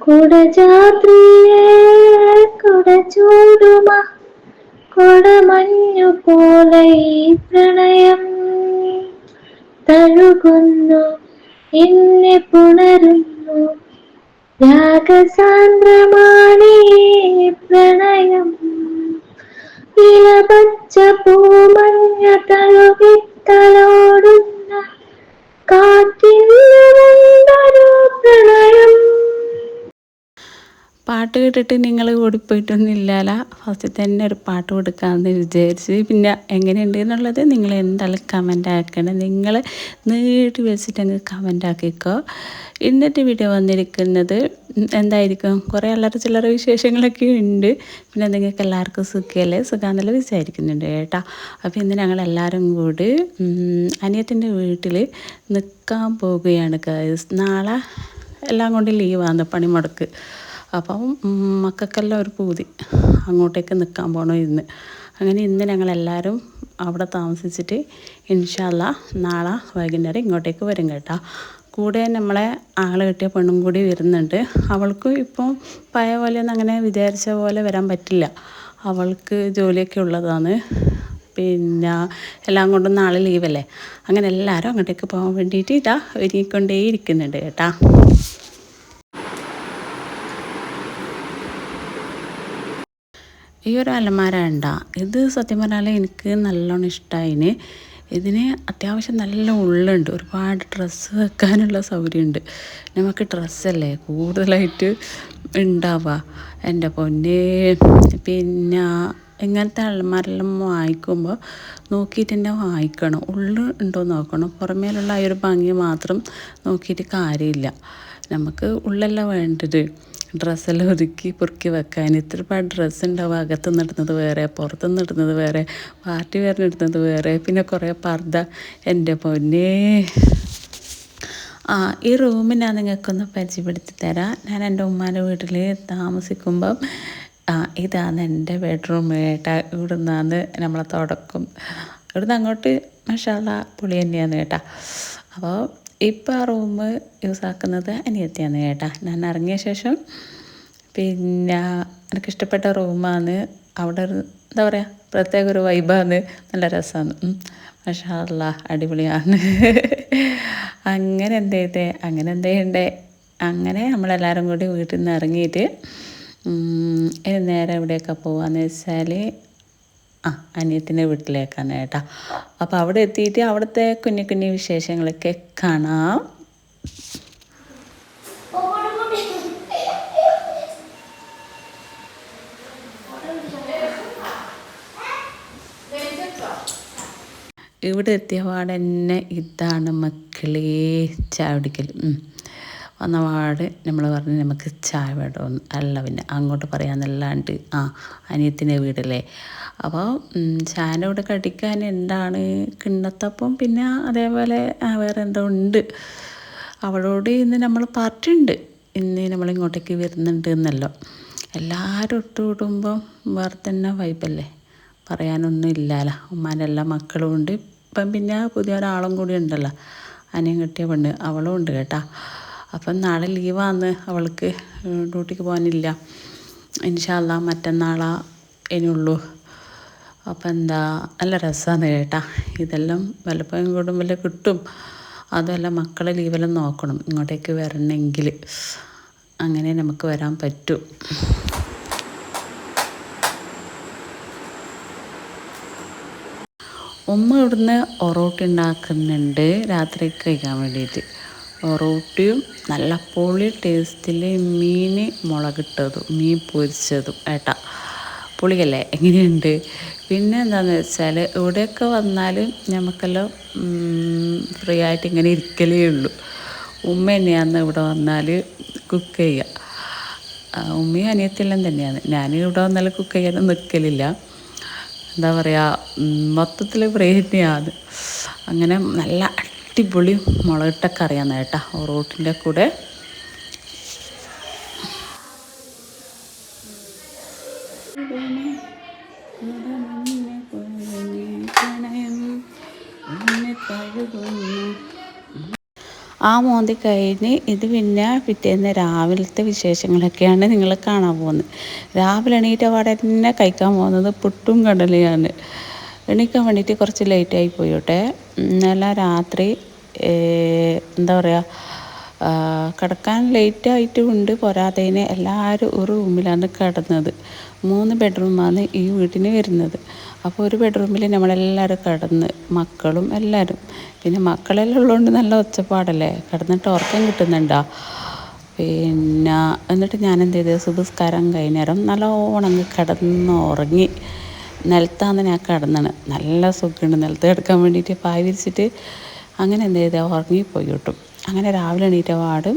കുടജാത്രിയെ കുട കൊടമഞ്ഞു പോലെ ഈ പ്രണയം തഴുകുന്നു എന്നെ പുണരുന്നു. രാഗസാന്ദ്രമാണ് പ്രണയം ഇളപച്ച പാട്ട് കേട്ടിട്ട് നിങ്ങൾ ഓടിപ്പോയിട്ടൊന്നും ഇല്ലാല ഫസ്റ്റ് തന്നെ ഒരു പാട്ട് കൊടുക്കാമെന്ന് വിചാരിച്ച്. പിന്നെ എങ്ങനെയുണ്ട് എന്നുള്ളത് നിങ്ങൾ എന്തായാലും കമന്റ് ആക്കണം. നിങ്ങൾ നീട്ടി വെച്ചിട്ട് അങ്ങ് കമന്റ് ആക്കിക്കോ. ഇന്നത്തെ വീഡിയോ വന്നിരിക്കുന്നത് എന്തായിരിക്കും? കുറേ അല്ലറ ചില്ലറ വിശേഷങ്ങളൊക്കെ ഉണ്ട്. പിന്നെ നിങ്ങൾക്ക് എല്ലാവർക്കും സുഖമല്ലേ? സുഖാന്നല്ല വിചാരിക്കുന്നുണ്ട് കേട്ടോ. അപ്പോൾ ഇന്ന് ഞങ്ങൾ എല്ലാവരും കൂടി അനിയത്തിന്റെ വീട്ടിൽ നിൽക്കാൻ പോവുകയാണ് നാളെ എല്ലാം കൊണ്ട് ലീവാണ് പണിമുടക്ക്. അപ്പം മക്കൾക്കെല്ലാം ഒരു പൂതി. അങ്ങോട്ടേക്ക് നിൽക്കാൻ പോകണം ഇന്ന്. അങ്ങനെ ഇന്ന് ഞങ്ങളെല്ലാവരും അവിടെ താമസിച്ചിട്ട് ഇൻഷാല്ല നാളെ വൈകുന്നേരം ഇങ്ങോട്ടേക്ക് വരും കേട്ടോ. കൂടെ നമ്മളെ ആളെ കിട്ടിയ പെണ്ണും കൂടി വരുന്നുണ്ട്. അവൾക്കും ഇപ്പം പഴയ പോലെയൊന്നും അങ്ങനെ വിചാരിച്ച പോലെ വരാൻ പറ്റില്ല. അവൾക്ക് ജോലിയൊക്കെ ഉള്ളതാണ്. പിന്നെ എല്ലാം കൊണ്ടും നാളെ ലീവല്ലേ? അങ്ങനെ എല്ലാവരും അങ്ങോട്ടേക്ക് പോകാൻ വേണ്ടിയിട്ട് ഇതാ ഒരുങ്ങിക്കൊണ്ടേ ഇരിക്കുന്നുണ്ട് കേട്ടോ. ഈ ഒരു അലമാര ഉണ്ട ഇത് സത്യം പറഞ്ഞാൽ എനിക്ക് നല്ലോണം ഇഷ്ടമായിന് ഇതിന് അത്യാവശ്യം നല്ല ഉള്ളുണ്ട്. ഒരുപാട് ഡ്രസ്സ് വെക്കാനുള്ള സൗകര്യമുണ്ട്. നമുക്ക് ഡ്രസ്സല്ലേ കൂടുതലായിട്ട് ഉണ്ടാവുക. എന്റെ പൊന്നെ. പിന്നെ ഇങ്ങനത്തെ അലമാരെല്ലാം വാങ്ങിക്കുമ്പോൾ നോക്കിയിട്ട് തന്നെ വാങ്ങിക്കണം. ഉള്ളു ഉണ്ടോ നോക്കണം. പുറമേലുള്ള ആ ഒരു ഭംഗി മാത്രം നോക്കിയിട്ട് കാര്യമില്ല. നമുക്ക് ഉള്ളല്ല വേണ്ടത്. ഡ്രസ്സെല്ലാം ഒതുക്കി പൊറുക്കി വെക്കാൻ. ഇത്രപാട് ഡ്രസ്സ് ഉണ്ടാവും അകത്ത് നിന്നിടുന്നത് വേറെ പുറത്ത് നിന്നിടുന്നത് വേറെ പാർട്ടി വരുന്നിടുന്നത് വേറെ പിന്നെ കുറേ പർദ്ദ. എന്റെ പൊന്നേ. ആ ഈ റൂം ഞാൻ നിങ്ങൾക്കൊന്ന് പരിചയപ്പെടുത്തി തരാം. ഞാൻ എന്റെ ഉമ്മാന്റെ വീട്ടിൽ താമസിക്കുമ്പം ആ ഇതാണ് എന്റെ ബെഡ്റൂം കേട്ടാ ഇവിടെ നിന്നാണ് നമ്മളെ തുടക്കം. ഇവിടുന്ന് അങ്ങോട്ട് മഷാല പുളി തന്നെയാണ് കേട്ടാ അപ്പോൾ ഇപ്പോൾ ആ റൂം യൂസ് ആക്കുന്നത് അനിയത്തിയാണ് കേട്ടാ. ഞാൻ ഇറങ്ങിയ ശേഷം പിന്നെ എനിക്ക് ഇഷ്ടപ്പെട്ട റൂമാണ് അവിടെ ഒരു എന്താ പറയുക പ്രത്യേക ഒരു വൈബാണ് നല്ല രസമാണ് മഷാല്ല അടിപൊളിയാണ്. അങ്ങനെ എന്ത് ചെയ്തേ അങ്ങനെ എന്ത് ചെയ്യണ്ടേ? അങ്ങനെ നമ്മളെല്ലാവരും കൂടി വീട്ടിൽ നിന്ന് ഇറങ്ങിയിട്ട് നേരെ എവിടെയൊക്കെ പോവാന്ന് വെച്ചാൽ ആ അനിയത്തിന്റെ വീട്ടിലേക്കാണ് കേട്ടോ. അപ്പോൾ അവിടെ എത്തിയിട്ട് അവിടുത്തെ കുഞ്ഞു കുഞ്ഞു വിശേഷങ്ങളൊക്കെ കാണാം. ഇവിടെ എത്തിയ പാടന്നെ ഇതാണ് മക്കളെ ചാവടിക്കൽ വന്നപാട് നമ്മൾ പറഞ്ഞ് നമുക്ക് ചായ വേണമെന്ന് അല്ല പിന്നെ അങ്ങോട്ട് പറയാമെന്നല്ലാണ്ട് ആ അനിയത്തിന്റെ വീടല്ലേ? അപ്പോൾ ചായന്റെ കൂടെ കടിക്കാൻ എന്താണ്? കിണ്ണത്തപ്പം പിന്നെ അതേപോലെ വേറെ എന്തോ ഉണ്ട്. അവളോട് ഇന്ന് നമ്മൾ പാർട്ടി ഉണ്ട് ഇന്ന് നമ്മളിങ്ങോട്ടേക്ക് വരുന്നുണ്ട് എന്നല്ലോ. എല്ലാവരും ഇട്ടുകൂടുമ്പം വേറെ തന്നെ വൈബല്ലേ? പറയാനൊന്നും ഇല്ലല്ലോ ഉമ്മാന്റെ എല്ലാ മക്കളും ഉണ്ട്. ഇപ്പം പിന്നെ പുതിയ ഒരാളും കൂടി ഉണ്ടല്ലോ. അനിയൻ കിട്ടിയ പെണ്ണ്. അവളും ഉണ്ട് കേട്ടാ. അപ്പം നാളെ ലീവാന്ന് അവൾക്ക് ഡ്യൂട്ടിക്ക് പോകാനില്ല. ഇൻഷാല്ല മറ്റന്നാളാ ഇനിയുള്ളൂ. അപ്പം എന്താ നല്ല രസമാണ് കേട്ടാ. ഇതെല്ലാം വല്ലപ്പോഴും കൂടുമ്പോൾ കിട്ടും. അതുമല്ല മക്കളെ ലീവെല്ലാം നോക്കണം. ഇങ്ങോട്ടേക്ക് വരണമെങ്കിൽ അങ്ങനെ നമുക്ക് വരാൻ പറ്റും. ഉമ്മ ഇവിടുന്ന് ഒറോട്ടി ഉണ്ടാക്കുന്നുണ്ട്. രാത്രിക്ക് കഴിക്കാൻ വേണ്ടിയിട്ട്. റോട്ടിയും നല്ല പൊളി ടേസ്റ്റിൽ മീൻ മുളകിട്ടതും മീൻ പൊരിച്ചതും ഏട്ടാ. പുളിയല്ലേ? എങ്ങനെയുണ്ട്? പിന്നെ എന്താണെന്ന് വെച്ചാൽ ഇവിടെയൊക്കെ വന്നാൽ നമുക്കെല്ലാം ഫ്രീ ആയിട്ട് ഇങ്ങനെ ഇരിക്കലേ ഉള്ളൂ. ഉമ്മ തന്നെയാണ് ഇവിടെ വന്നാൽ കുക്ക് ചെയ്യുക ഉമ്മയും അനിയത്തിയെല്ലാം തന്നെയാണ്. ഞാൻ ഇവിടെ വന്നാൽ കുക്ക് ചെയ്യാനും നിൽക്കലില്ല എന്താ പറയുക മൊത്തത്തിൽ ഫ്രീ തന്നെയാണ് അങ്ങനെ നല്ല അടിപൊളി മുളകിട്ട കറിയാണ് കേട്ടോ റോട്ടിന്റെ കൂടെ. ആ മോന്തി കഴിഞ്ഞ് ഇത് പിന്നെ പിറ്റേന്ന് രാവിലത്തെ വിശേഷങ്ങളൊക്കെയാണ് നിങ്ങൾ കാണാൻ പോകുന്നത്. രാവിലെ എണീറ്റ പാടെ തന്നെ കഴിക്കാൻ പോകുന്നത് പുട്ടും കടലയാണ്. എണീക്കാൻ വേണ്ടിയിട്ട് കുറച്ച് ലേറ്റായി പോയോട്ടെ ഇന്നലെ രാത്രി എന്താ പറയുക കിടക്കാൻ ലേറ്റ് ആയിട്ടും ഉണ്ട് പോരാത്തതിന് എല്ലാവരും ഒരു റൂമിലാണ് കിടന്നത്. മൂന്ന് ബെഡ്റൂമാണ് ഈ വീട്ടിന് വരുന്നത്. അപ്പോൾ ഒരു ബെഡ്റൂമിൽ നമ്മളെല്ലാവരും കിടന്ന് മക്കളും എല്ലാവരും പിന്നെ മക്കളെല്ലാം ഉള്ളതുകൊണ്ട് നല്ല ഒച്ചപ്പാടല്ലേ? കിടന്നിട്ട് ഉറക്കം കിട്ടുന്നുണ്ടോ? പിന്നെ എന്നിട്ട് ഞാൻ എന്ത് ചെയ്തു സുബസ്കാരം കഴിഞ്ഞേരം നല്ലോണം കിടന്ന് ഉറങ്ങി. നിലത്താണ് ഞാൻ കിടന്നത് നല്ല സുഖമുണ്ട്. നിലത്ത് കിടക്കാൻ വേണ്ടിയിട്ട് പായ വിരിച്ചിട്ട് അങ്ങനെ എന്ത് ചെയ്താൽ ഉറങ്ങിപ്പോയി കിട്ടും അങ്ങനെ രാവിലെ എണീറ്റ പാട്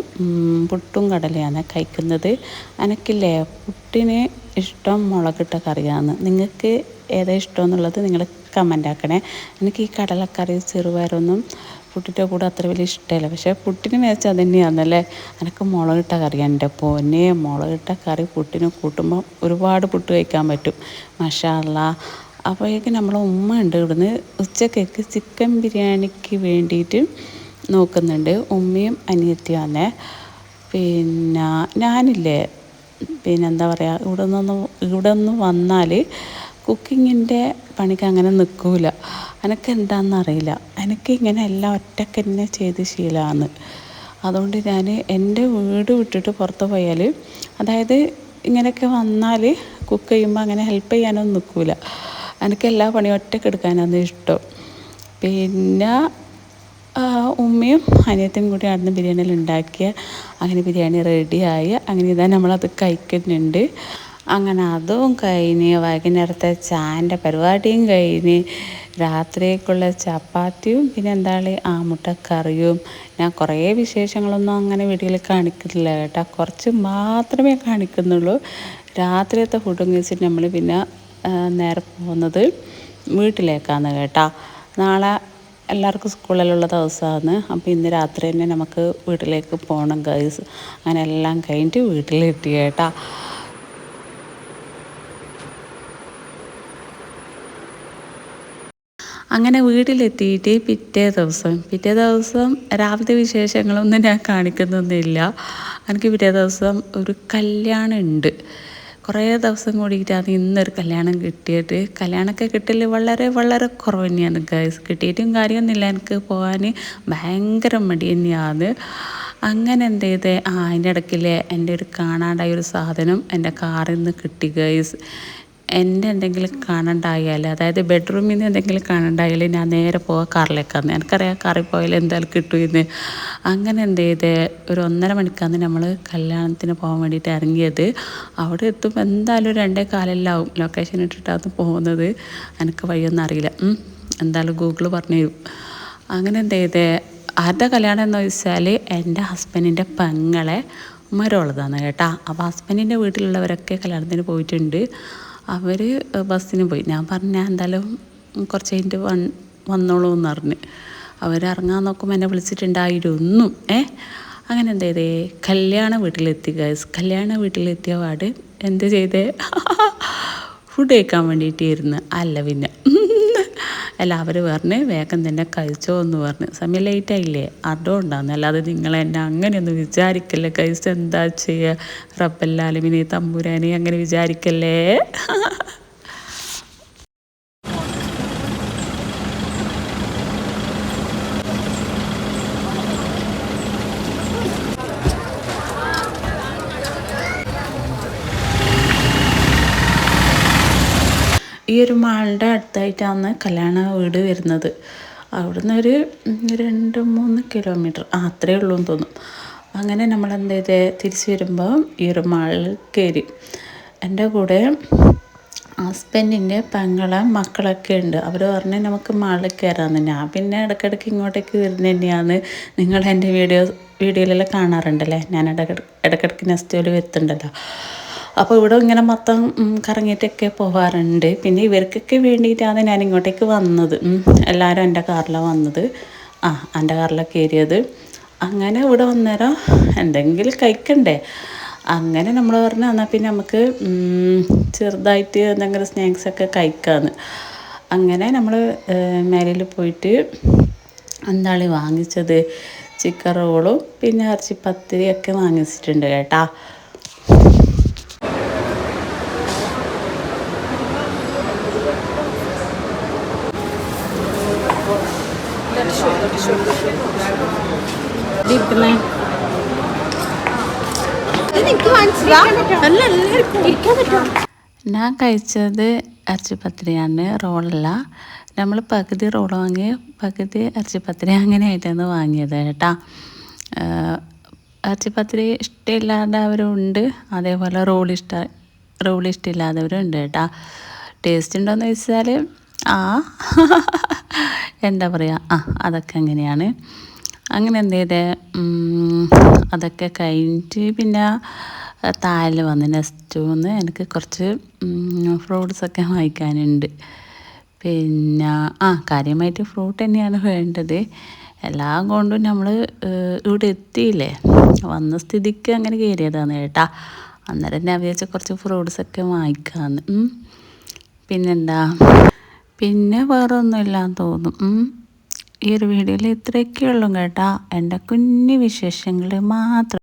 പുട്ടും കടലയാണ് കഴിക്കുന്നത്. എനിക്കില്ലേ പുട്ടിന് ഇഷ്ടം മുളകിട്ട കറിയാണ്. നിങ്ങൾക്ക് ഏതാ ഇഷ്ടം എന്നുള്ളത് നിങ്ങൾ കമന്റ് ആക്കണേ. എനിക്ക് ഈ കടലക്കറി ചെറുപയറൊന്നും പുട്ടിന്റെ കൂടെ അത്ര വലിയ ഇഷ്ടമല്ല. പക്ഷേ പുട്ടിന് മേച്ച അത് തന്നെയാണല്ലേ എനിക്ക് മുളകിട്ട കറിയാണ് എന്റെ പൊന്നെ മുളകിട്ട കറി പുട്ടിന് കൂട്ടുമ്പോൾ ഒരുപാട് പുട്ട് കഴിക്കാൻ പറ്റും. മഷാല. അപ്പോഴേക്കും നമ്മളെ ഉമ്മ ഉണ്ട് ഇവിടുന്ന് ഉച്ചക്കേക്ക് ചിക്കൻ ബിരിയാണിക്ക് വേണ്ടിയിട്ട് നോക്കുന്നുണ്ട്. ഉമ്മയും അനിയത്തിയാണ് പിന്നെ ഞാനില്ലേ? പിന്നെ എന്താ പറയുക ഇവിടെ നിന്ന് ഇവിടെ നിന്ന് വന്നാൽ കുക്കിങ്ങിന്റെ പണിക്ക് അങ്ങനെ നിൽക്കൂല. എനിക്ക് എന്താണെന്നറിയില്ല എനിക്ക് ഇങ്ങനെ എല്ലാം ഒറ്റയ്ക്ക് തന്നെ ചെയ്ത് ശീലമാണ് അതുകൊണ്ട് ഞാൻ എന്റെ വീട് വിട്ടിട്ട് പുറത്ത് പോയാൽ അതായത് ഇങ്ങനെയൊക്കെ വന്നാൽ കുക്ക് ചെയ്യുമ്പോൾ അങ്ങനെ ഹെൽപ്പ് ചെയ്യാനൊന്നും നിൽക്കൂല. എനിക്ക് എല്ലാ പണിയും ഒറ്റയ്ക്ക് എടുക്കാനാണ് ഇഷ്ടം. പിന്നെ ഉമ്മയും അനിയത്തും കൂടി അവിടുന്ന് ബിരിയാണിയിൽ ഉണ്ടാക്കിയ അങ്ങനെ ബിരിയാണി റെഡിയായി അങ്ങനെ ഇതാ നമ്മളത് കഴിക്കുന്നുണ്ട്. അങ്ങനെ അതും കഴിഞ്ഞ് വൈകുന്നേരത്തെ ചായന്റെ പരിപാടിയും കഴിഞ്ഞ് രാത്രിയേക്കുള്ള ചപ്പാത്തിയും പിന്നെ എന്താണ് ആ മുട്ടക്കറിയും. ഞാൻ കുറേ വിശേഷങ്ങളൊന്നും അങ്ങനെ വീട്ടിൽ കാണിക്കുന്നില്ല കേട്ടോ. കുറച്ച് മാത്രമേ കാണിക്കുന്നുള്ളൂ. രാത്രിയത്തെ ഫുഡും കഴിച്ചിട്ട് നമ്മൾ പിന്നെ നേരെ പോകുന്നത് വീട്ടിലേക്കാണ് കേട്ടോ. നാളെ എല്ലാവർക്കും സ്കൂളിലുള്ള ദിവസമാണ്. അപ്പോൾ ഇന്ന് രാത്രി തന്നെ നമുക്ക് വീട്ടിലേക്ക് പോകണം ഗൈസ് അങ്ങനെ എല്ലാം കഴിഞ്ഞിട്ട് വീട്ടിലെത്തി കേട്ടോ. അങ്ങനെ വീട്ടിലെത്തിയിട്ട് പിറ്റേ ദിവസം. പിറ്റേ ദിവസം രാവിലത്തെ വിശേഷങ്ങളൊന്നും ഞാൻ കാണിക്കുന്നൊന്നുമില്ല. എനിക്ക് പിറ്റേ ദിവസം ഒരു കല്യാണം ഉണ്ട് കുറേ ദിവസം കൂടിയിട്ടാണ് ഇന്നൊരു കല്യാണം കിട്ടിയിട്ട് കല്യാണമൊക്കെ കിട്ടൽ വളരെ വളരെ കുറവ് തന്നെയാണ് ഗൈസ് കിട്ടിയിട്ടും കാര്യമൊന്നുമില്ല. എനിക്ക് പോകാൻ ഭയങ്കര മടി തന്നെയാണ്. അങ്ങനെ എന്ത് ചെയ്ത്? ആ അതിന്റെ ഇടയ്ക്കിൽ എന്റെ ഒരു കാണാണ്ടായ ഒരു സാധനം എന്റെ കാറിൽ നിന്ന് കിട്ടി ഗൈസ് എന്റെ എന്തെങ്കിലും കാണണ്ടായാൽ അതായത് ബെഡ്റൂമിൽ നിന്ന് എന്തെങ്കിലും കാണണ്ടായാൽ ഞാൻ നേരെ പോവുക കാറിലേക്കാന്ന്. എനിക്കറിയാം കാറിൽ പോയാൽ എന്തായാലും കിട്ടുമെന്ന് അങ്ങനെ എന്ത് ചെയ്ത് ഒരു ഒന്നര മണിക്കാന്ന് നമ്മൾ കല്യാണത്തിന് പോകാൻ വേണ്ടിയിട്ട് ഇറങ്ങിയത് അവിടെ എത്തുമ്പോൾ എന്തായാലും രണ്ടേ കാലെല്ലാം ലൊക്കേഷൻ ഇട്ടിട്ടാണ് പോകുന്നത്. എനിക്ക് വഴിയൊന്നും അറിയില്ല. എന്തായാലും ഗൂഗിൾ പറഞ്ഞു തരും. അങ്ങനെ എന്ത് ചെയ്ത് ആരുടെ കല്യാണം എന്ന് വെച്ചാൽ എന്റെ ഹസ്ബൻഡിന്റെ പെങ്ങളെ മരുള്ളതാണ് കേട്ടാ. അപ്പോൾ ഹസ്ബൻഡിന്റെ വീട്ടിലുള്ളവരൊക്കെ കല്യാണത്തിന് പോയിട്ടുണ്ട്. അവർ ബസ്സിന് പോയി. ഞാൻ പറഞ്ഞു ഞാൻ എന്തായാലും കുറച്ച് കഴിഞ്ഞിട്ട് വൺ വന്നോളൂ എന്ന് പറഞ്ഞ് അവരിറങ്ങാൻ നോക്കുമ്പോൾ എന്നെ വിളിച്ചിട്ടുണ്ടായിരുന്നു. ഏ അങ്ങനെ എന്താ ചെയ്തേ? കല്യാണ വീട്ടിലെത്തി ഗൈസ് കല്യാണ വീട്ടിലെത്തിയ പാട് എന്ത് ചെയ്തേ? ഫുഡ് കഴിക്കാൻ വേണ്ടിയിട്ടായിരുന്നു. അല്ല പിന്നെ. എല്ലാവരും പറഞ്ഞ് വേഗം തന്നെ കഴിച്ചോ എന്ന് പറഞ്ഞ്. സമയം ലേറ്റ് ആയില്ലേ? അതുകൊണ്ടാണ് അല്ലാതെ നിങ്ങൾ എന്നെ അങ്ങനെയൊന്നും വിചാരിക്കല്ലേ? കഴിച്ച് എന്താ ചെയ്യുക റബ്ബല്ലാലുമിനെ തമ്പുരാനെ അങ്ങനെ വിചാരിക്കല്ലേ? ഈ ഒരു മാളിന്റെ അടുത്തായിട്ടാണ് കല്യാണ വീട് വരുന്നത്. അവിടുന്ന് ഒരു രണ്ട് മൂന്ന് കിലോമീറ്റർ. ആ അത്രയേ ഉള്ളൂ എന്ന് തോന്നും. അങ്ങനെ നമ്മൾ എന്ത് ചെയ്ത്? തിരിച്ച് വരുമ്പോൾ ഈ ഒരു മാളിൽ കയറി. എന്റെ കൂടെ ഹസ്ബൻഡിന്റെ പെങ്ങളെ മക്കളൊക്കെ ഉണ്ട്. അവർ പറഞ്ഞ് നമുക്ക് മാളിൽ കയറാമെന്ന്. ഞാൻ പിന്നെ ഇടയ്ക്കിടയ്ക്ക് ഇങ്ങോട്ടേക്ക് വരുന്ന തന്നെയാണ്. നിങ്ങൾ എന്റെ വീഡിയോ വീഡിയോയിലെല്ലാം കാണാറുണ്ടല്ലേ? ഞാൻ ഇടയ്ക്കിടയ്ക്ക് ഇടയ്ക്കിടയ്ക്ക് നെസ്റ്റോയിൽ എത്തുന്നുണ്ടല്ലോ അപ്പോൾ ഇവിടെ ഇങ്ങനെ മൊത്തം കറങ്ങിയിട്ടൊക്കെ പോകാറുണ്ട് പിന്നെ ഇവർക്കൊക്കെ വേണ്ടിയിട്ടാണ് ഞാൻ ഇങ്ങോട്ടേക്ക് വന്നത്. എല്ലാവരും എന്റെ കാറിലാണ് വന്നത്. ആ എന്റെ കാറിലാണ് കയറിയത്. അങ്ങനെ ഇവിടെ വന്നേരം എന്തെങ്കിലും കഴിക്കണ്ടേ? അങ്ങനെ നമ്മൾ പറഞ്ഞു എന്നാൽ പിന്നെ നമുക്ക് ചെറുതായിട്ട് എന്തെങ്കിലും സ്നാക്സൊക്കെ കഴിക്കാമെന്ന് അങ്ങനെ നമ്മൾ മേലയിൽ പോയിട്ട് എന്താണ് വാങ്ങിച്ചത്? ചിക്കൻ റോളും പിന്നെ ഇറച്ചി പത്തിരിയൊക്കെ വാങ്ങിച്ചിട്ടുണ്ട് കേട്ടാ. ഞാൻ കഴിച്ചത് അച്ചുപത്രിയാണ് റോളല്ല. നമ്മൾ പകുതി റോൾ വാങ്ങി പകുതി അച്ചുപത്രി അങ്ങനെ ആയിട്ടാണ് വാങ്ങിയത് കേട്ടാ. അച്ചുപത്രി ഇഷ്ടമില്ലാത്തവരും ഉണ്ട് അതേപോലെ റോൾ ഇഷ്ട റോൾ ഇഷ്ടമില്ലാത്തവരും ഉണ്ട് കേട്ടാ. ടേസ്റ്റ് ഉണ്ടോയെന്ന് ചോദിച്ചാൽ ആ. എന്താ പറയുക ആ അതൊക്കെ അങ്ങനെയാണ്. അങ്ങനെ എന്ത് ചെയ്തേ? അതൊക്കെ കഴിഞ്ഞിട്ട് പിന്നെ താഴെ വന്ന് നെക്സ്റ്റ് വന്ന് എനിക്ക് കുറച്ച് ഫ്രൂട്ട്സൊക്കെ വാങ്ങിക്കാനുണ്ട്. പിന്നെ ആ കാര്യമായിട്ട് ഫ്രൂട്ട് തന്നെയാണ് വേണ്ടത്. എല്ലാം കൊണ്ടും നമ്മൾ ഇവിടെ എത്തിയില്ലേ? വന്ന സ്ഥിതിക്ക് അങ്ങനെ കയറിയതാണ് കേട്ടാ. അന്നേരം ഞാൻ വിചാരിച്ച കുറച്ച് ഫ്രൂട്ട്സൊക്കെ വാങ്ങിക്കാമെന്ന് ഉം. പിന്നെന്താ? പിന്നെ വേറെ തോന്നും. ഈ ഒരു വീഡിയോയിൽ ഇത്രയൊക്കെ ഉള്ളൂ കേട്ടോ. എന്റെ കുഞ്ഞു വിശേഷങ്ങൾ മാത്രം.